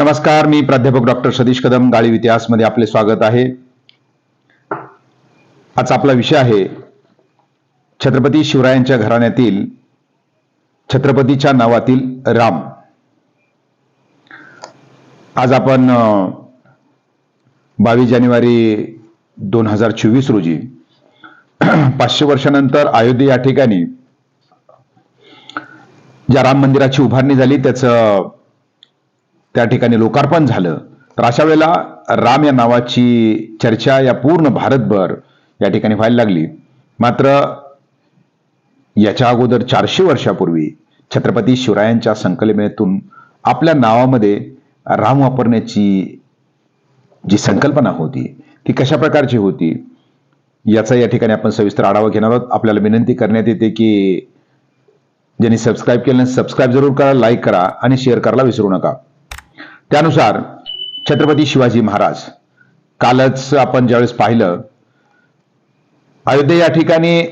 नमस्कार मी प्राध्यापक डॉक्टर सतीश कदम गाळीव इतिहासमध्ये आपले स्वागत आहे. आज आपला विषय आहे छत्रपती शिवरायांच्या घराण्यातील छत्रपतीच्या नावातील राम. आज आपण बावीस जानेवारी दोन हजार चोवीस रोजी पाचशे वर्षानंतर अयोध्ये या ठिकाणी ज्या राम मंदिराची उभारणी झाली त्याचं त्या ठिकाणी लोकार्पण झालं. तर अशा वेळेला राम या नावाची चर्चा या पूर्ण भारतभर या ठिकाणी व्हायला लागली. मात्र याच्या अगोदर चारशे वर्षापूर्वी छत्रपती शिवरायांच्या संकल्पनेतून आपल्या नावामध्ये राम वापरण्याची जी संकल्पना होती ती कशा प्रकारची होती याचा या ठिकाणी आपण सविस्तर आढावा घेणार आहोत. आपल्याला विनंती करण्यात येते की ज्यांनी सबस्क्राईब केलं सबस्क्राईब जरूर करा लाईक करा आणि शेअर करायला विसरू नका. त्यानुसार छत्रपती शिवाजी महाराज कालच आपण ज्यावेळेस पाहिलं अयोध्ये या ठिकाणी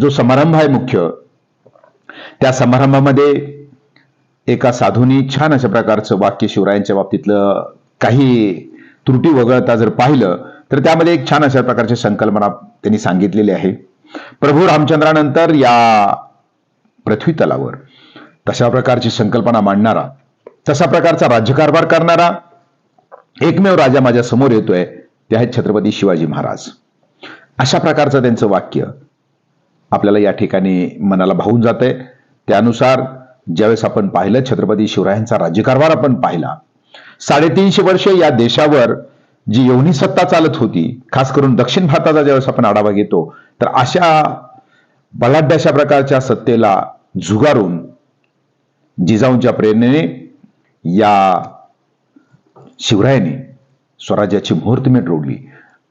जो समारंभ आहे मुख्य त्या समारंभामध्ये एका साधूनी छान अशा प्रकारचं वाक्य शिवरायांच्या बाबतीतलं काही त्रुटी वगळता जर पाहिलं तर त्यामध्ये एक छान अशा प्रकारची संकल्पना त्यांनी सांगितलेली आहे. प्रभू रामचंद्रानंतर या पृथ्वी तलावर तशा प्रकारची संकल्पना मांडणारा तसा प्रकारचा राज्यकारभार करणारा एकमेव राजा माझ्यासमोर येतोय ते आहेत छत्रपती शिवाजी महाराज. अशा प्रकारचं त्यांचं वाक्य आपल्याला या ठिकाणी मनाला भावून जात आहे त्यानुसार ज्यावेळेस आपण पाहिलं छत्रपती शिवरायांचा राज्यकारभार आपण पाहिला साडेतीनशे वर्ष या देशावर जी यवनी सत्ता चालत होती खास करून दक्षिण भारताचा ज्यावेळेस आपण आढावा घेतो तर अशा बलाढ्य अशा प्रकारच्या सत्तेला झुगारून जिजाऊंच्या प्रेरणेने या शिवरायांनी स्वराज्याची मुहूर्तमेट रोडली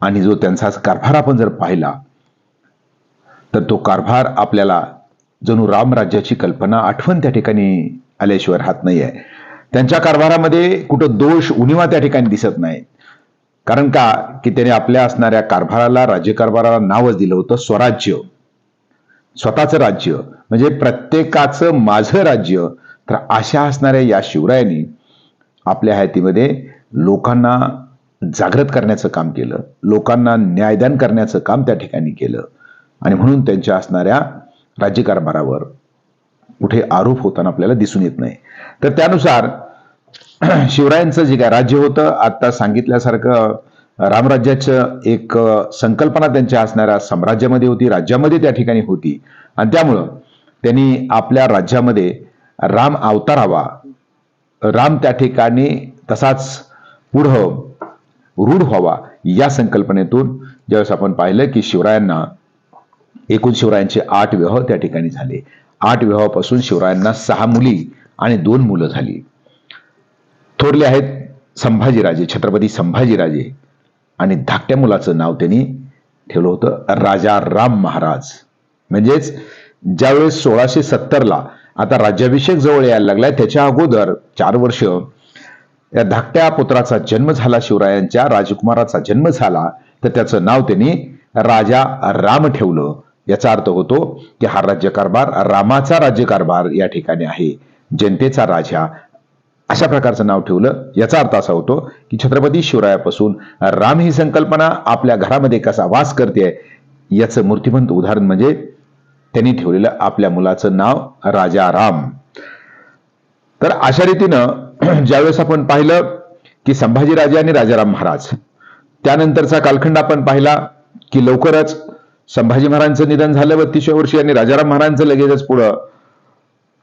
आणि जो त्यांचा कारभार आपण जर पाहिला तर तो कारभार आपल्याला जणू रामराज्याची कल्पना आठवण त्या ठिकाणी आल्याशिवाय राहत नाही आहे त्यांच्या कारभारामध्ये कुठं दोष उणिवा त्या ठिकाणी दिसत नाही. कारण का? की त्याने आपल्या असणाऱ्या कारभाराला राज्यकारभाराला नावच दिलं होतं स्वराज्य. स्वतःचं राज्य. म्हणजे प्रत्येकाचं माझं राज्य तर अशा असणाऱ्या या शिवरायांनी आपल्या हयातीमध्ये लोकांना जागृत करण्याचं काम केलं. लोकांना न्यायदान करण्याचं काम त्या ठिकाणी केलं. आणि म्हणून त्यांच्या असणाऱ्या राज्यकारभारावर कुठे आरोप होताना आपल्याला दिसून येत नाही. तर त्यानुसार शिवरायांचं जे काय राज्य होतं आता सांगितल्यासारखं रामराज्याचं एक संकल्पना त्यांच्या असणाऱ्या साम्राज्यामध्ये होती राज्यामध्ये त्या ठिकाणी होती. आणि त्यामुळं त्यांनी आपल्या राज्यामध्ये राम अवतारावा. राम त्या ठिकाणी तसाच पुढं रूढ व्हावा या संकल्पनेतून ज्यावेळेस आपण पाहिलं की शिवरायांना एकूण शिवरायांचे आठ विवाह त्या ठिकाणी झाले. आठ विवाहापासून शिवरायांना सहा मुली आणि दोन मुलं झाली. थोरले आहेत संभाजीराजे छत्रपती संभाजीराजे आणि धाकट्या मुलाचं नाव त्यांनी ठेवलं होतं राजा राम महाराज. म्हणजेच ज्यावेळेस सोळाशे सत्तरला आता राज्याभिषेक जवळ यायला लागलाय. त्याच्या अगोदर चार वर्ष या धाकट्या पुत्राचा जन्म झाला शिवरायांच्या राजकुमाराचा जन्म झाला. तर त्याचं नाव त्यांनी राजा राम ठेवलं. याचा अर्थ होतो की हा राज्यकारभार रामाचा राज्यकारभार या ठिकाणी आहे. जनतेचा राजा अशा प्रकारचं नाव ठेवलं. याचा अर्थ असा होतो की छत्रपती शिवरायापासून राम ही संकल्पना आपल्या घरामध्ये कसा वास करते याचं मूर्तिमंत उदाहरण म्हणजे त्यांनी ठेवलेलं आपल्या मुलाचं नाव राजा राम. तर अशा रीतीनं ज्यावेळेस आपण पाहिलं की संभाजीराजे आणि राजाराम महाराज त्यानंतरचा कालखंड आपण पाहिला की लवकरच संभाजी महाराजांचं निधन झालं व तिसऱ्या वर्षी आणि राजाराम महाराजांचं लगेचच पुढं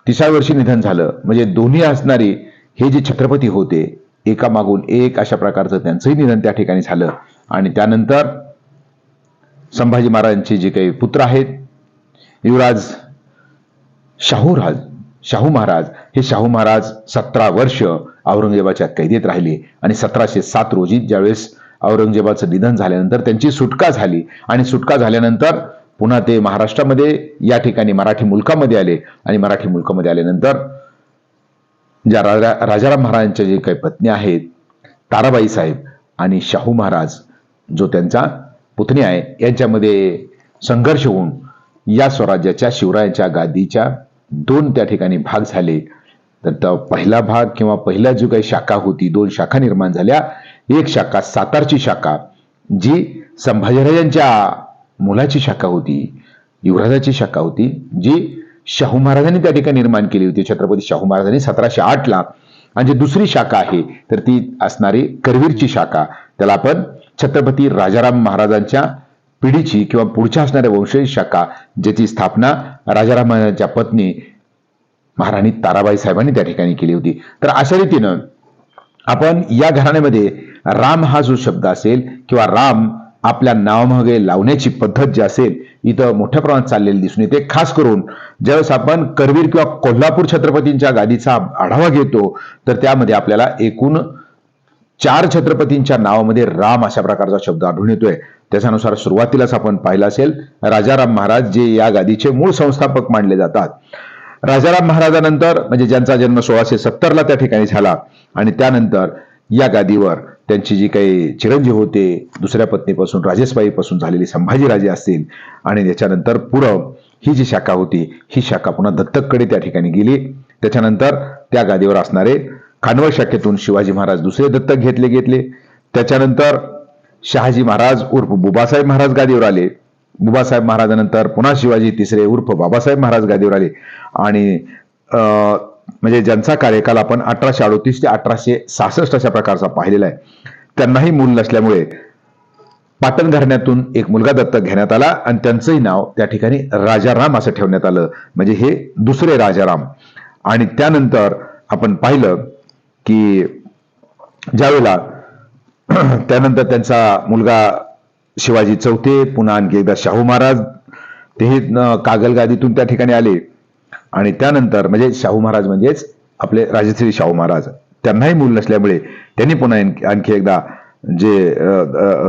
तिसऱ्या वर्षी निधन झालं. म्हणजे दोन्ही असणारी हे जे छत्रपती होते एका मागून एक अशा प्रकारचं त्यांचंही निधन त्या ठिकाणी झालं. आणि त्यानंतर संभाजी महाराजांचे जे काही पुत्र आहेत युवराज शाहूराज शाहू महाराज. हे शाहू महाराज सतरा वर्ष औरंगजेबाच्या कैदेत राहिले आणि सतराशे सात रोजी ज्यावेळेस औरंगजेबाचं निधन झाल्यानंतर त्यांची सुटका झाली आणि सुटका झाल्यानंतर पुन्हा ते महाराष्ट्रामध्ये या ठिकाणी मराठी मुलकामध्ये आले आणि मराठी मुलकामध्ये आल्यानंतर ज्या राजा राजाराम महाराजांच्या जे काही पत्नी आहेत ताराबाई साहेब आणि शाहू महाराज जो त्यांचा पुतणी आहे यांच्यामध्ये संघर्ष होऊन या स्वराज्याच्या शिवरायांच्या गादीच्या दोन त्या ठिकाणी भाग झाले. तर पहिला भाग किंवा पहिला जो काही शाखा होती दोन शाखा निर्माण झाल्या. एक शाखा सातारची शाखा जी संभाजीराजांच्या मुलाची शाखा होती युवराजाची शाखा होती जी शाहू महाराजांनी त्या ठिकाणी निर्माण केली होती. छत्रपती शाहू महाराजांनी सतराशे आठ ला. आणि जी दुसरी शाखा आहे तर ती असणारी करवीरची शाखा. त्याला आपण छत्रपती राजाराम महाराजांच्या पिढीची किंवा पुढच्या असणाऱ्या वंशज शाखा ज्याची स्थापना राजाराम पत्नी महाराणी ताराबाई साहेबांनी त्या ठिकाणी केली होती. तर अशा रीतीनं आपण या घराण्यामध्ये राम हा जो शब्द असेल किंवा राम आपल्या नावामागे लावण्याची पद्धत जी असेल इथं मोठ्या प्रमाणात चाललेली दिसून येते. खास करून ज्यावेळेस आपण करवीर किंवा कोल्हापूर छत्रपतींच्या गादीचा आढावा घेतो तर त्यामध्ये आपल्याला एकूण चार छत्रपतींच्या नावामध्ये राम अशा प्रकारचा शब्द आढळून येतोय. त्याच्यानुसार सुरुवातीलाच आपण पाहिलं असेल राजाराम महाराज जे या गादीचे मूळ संस्थापक मानले जातात. राजाराम महाराजानंतर म्हणजे ज्यांचा जन्म सोळाशे सत्तरला त्या ठिकाणी झाला आणि त्यानंतर या गादीवर त्यांची जी काही चिरंजीव होते दुसऱ्या पत्नीपासून राजेशबाईपासून झालेली संभाजीराजे असतील आणि त्याच्यानंतर पुढं ही जी शाखा होती ही शाखा पुन्हा दत्तककडे त्या ठिकाणी गेली. त्याच्यानंतर त्या गादीवर असणारे खानवळ शाखेतून शिवाजी महाराज दुसरे दत्तक घेतले घेतले त्याच्यानंतर शहाजी महाराज उर्फ बुबासाहेब महाराज गादीवर आले. बुबासाहेब महाराजानंतर पुन्हा शिवाजी तिसरे उर्फ बाबासाहेब महाराज गादीवर आले. आणि म्हणजे ज्यांचा कार्यकाल आपण अठराशे अडोतीस ते अठराशे सहासष्ट अशा प्रकारचा पाहिलेला आहे. त्यांनाही मूल नसल्यामुळे पाटण घराण्यातून एक मुलगा दत्तक घेण्यात आला आणि त्यांचंही नाव त्या ठिकाणी राजाराम असं ठेवण्यात आलं. म्हणजे हे दुसरे राजाराम. आणि त्यानंतर आपण पाहिलं की ज्यावेळेला त्यानंतर त्यांचा मुलगा शिवाजी चौथे पुन्हा आणखी एकदा शाहू महाराज तेही न- कागलगादीतून त्या ठिकाणी आले. आणि त्यानंतर म्हणजे शाहू महाराज म्हणजेच आपले राजश्री शाहू महाराज. त्यांनाही मूल नसल्यामुळे त्यांनी पुन्हा आणखी एकदा जे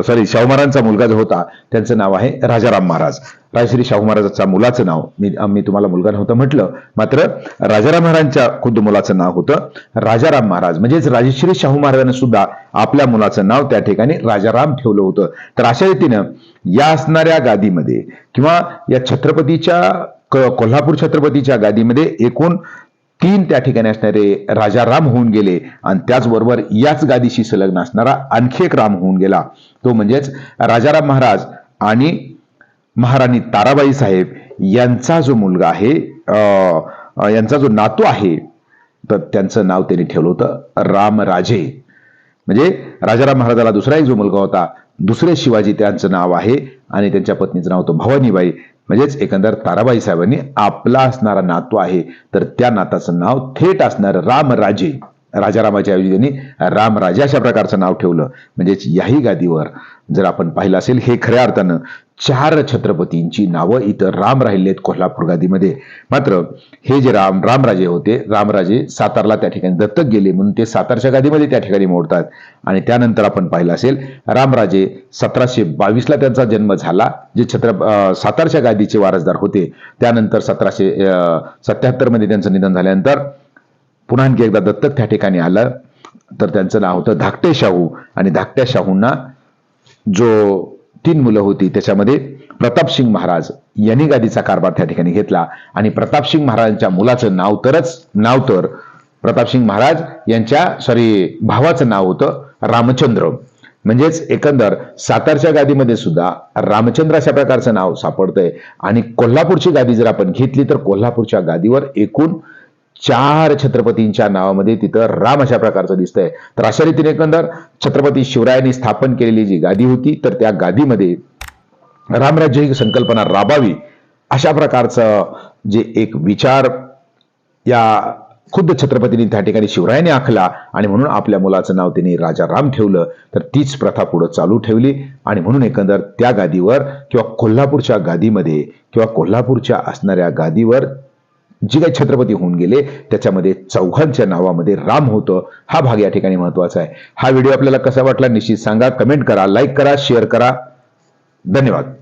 सॉरी शाहू महाराजांचा मुलगा जो होता त्यांचं नाव आहे राजाराम महाराज. राजश्री शाहू महाराजांचा मुलाचं नाव मी मी तुम्हाला मुलगा नव्हतं म्हटलं मात्र राजाराम महाराजांच्या खुद्द मुलाचं नाव होतं राजाराम महाराज. म्हणजेच राजश्री शाहू महाराजांनी सुद्धा आपल्या मुलाचं नाव त्या ठिकाणी राजाराम ठेवलं होतं. तर अशा रीतीनं या असणाऱ्या गादीमध्ये किंवा या छत्रपतीच्या कोल्हापूर छत्रपतीच्या गादीमध्ये एकूण तीन त्या ठिकाणी असणारे राजा राम होऊन गेले आणि त्याचबरोबर याच गादीशी संलग्न असणारा आणखी एक राम होऊन गेला. तो म्हणजेच राजाराम महाराज आणि महाराणी ताराबाई साहेब यांचा जो मुलगा आहे अं, यांचा जो नातू आहे तर त्यांचं नाव त्यांनी ठेवलं होतं रामराजे. म्हणजे राजाराम महाराजाला दुसरा एक जो मुलगा होता दुसरे शिवाजी त्यांचं नाव आहे आणि त्यांच्या पत्नीचं नाव होतं भवानीबाई. म्हणजेच एकंदर ताराबाई साहेबांनी आपला असणारा नातू आहे. तर त्या नाताचं नाव थेट असणार रामराजे. राजारामाच्या ऐवजी त्यांनी रामराजे अशा प्रकारचं नाव ठेवलं. म्हणजेच याही गादीवर जर आपण पाहिलं असेल हे खऱ्या अर्थानं चार छत्रपतींची नावं इथं राम राहिलेत कोल्हापूर गादीमध्ये. मात्र हे जे राम रामराजे होते रामराजे सातारला त्या ठिकाणी दत्तक गेले म्हणून ते सातारच्या गादीमध्ये त्या ठिकाणी मोडतात. आणि त्यानंतर आपण पाहिलं असेल रामराजे सतराशे बावीसला त्यांचा जन्म झाला जे छत्र सातारच्या गादीचे वारसदार होते. त्यानंतर सतराशे सत्याहत्तरमध्ये त्यांचं निधन झाल्यानंतर पुन्हा आणखी एकदा दत्तक त्या ठिकाणी आलं. तर त्यांचं नाव होतं धाकटे शाहू. आणि धाकट्या शाहूंना जो तीन मुलं होती. त्याच्यामध्ये प्रतापसिंग महाराज यांनी गादीचा कारभार त्या ठिकाणी घेतला. आणि प्रतापसिंग महाराजांच्या मुलाचं नाव तरच नाव तर प्रतापसिंग महाराज यांच्या सॉरी भावाचं नाव होतं रामचंद्र. म्हणजेच एकंदर सातारच्या गादीमध्ये सुद्धा रामचंद्र अशा प्रकारचं नाव सापडतंय. आणि कोल्हापूरची गादी जर आपण घेतली तर कोल्हापूरच्या गादीवर एकूण चार छत्रपतींच्या नावामध्ये तिथं राम अशा प्रकारचं दिसतंय. तर अशा रीतीने एकंदर छत्रपती शिवरायांनी स्थापन केलेली जी गादी होती तर त्या गादीमध्ये रामराज्य ही संकल्पना राबावी अशा प्रकारचं जे एक विचार या खुद्द छत्रपतींनी त्या ठिकाणी शिवरायाने आखला आणि म्हणून आपल्या मुलाचं नाव त्यांनी राजा राम ठेवलं तर तीच प्रथा पुढं चालू ठेवली आणि म्हणून एकंदर त्या गादीवर किंवा कोल्हापूरच्या गादीमध्ये किंवा कोल्हापूरच्या असणाऱ्या गादीवर जी काही छत्रपती होऊन गेले त्याच्यामध्ये चौघांच्या नावामध्ये राम होतं हा भाग या ठिकाणी महत्त्वाचा आहे. हा व्हिडिओ आपल्याला कसा वाटला निश्चित सांगा. कमेंट करा लाईक करा शेअर करा. धन्यवाद.